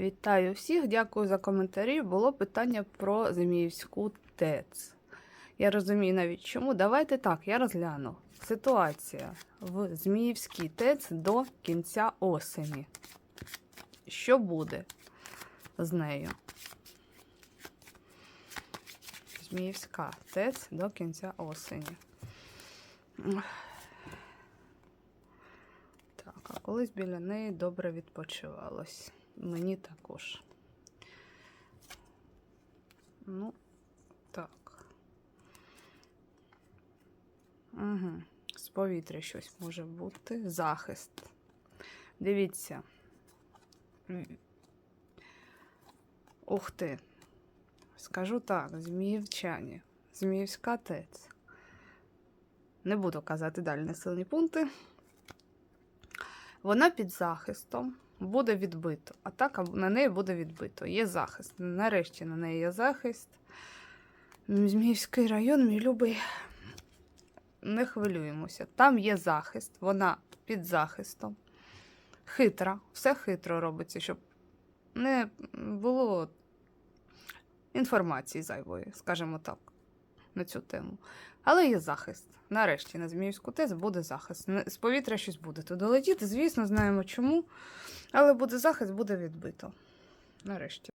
Вітаю всіх, дякую за коментарі. Було питання про Зміївську ТЕЦ. Я розумію навіть чому. Давайте так, я розгляну. Ситуація в Зміївській ТЕЦ до кінця осені. Що буде з нею? Зміївська ТЕЦ до кінця осені. Так, а колись біля неї добре відпочивалось. Мені також. Ну, так. Угу. З повітря щось може бути. Захист. Дивіться. Ух ти. Скажу так, зміївчані. Зміївська ТЕЦ. Не буду казати далі населені пункти. Вона під захистом буде відбито. Атака на неї буде відбито. Є захист. Нарешті на неї є захист. Зміївський район, мій любий. Не хвилюємося. Там є захист, вона під захистом. Хитра, все хитро робиться, щоб не було інформації зайвої, скажімо так, на цю тему. Але є захист. Нарешті на Зміївську ТЕЦ буде захист. З повітря щось буде туди летіти, звісно, знаємо чому. Але буде захист, буде відбито. Нарешті.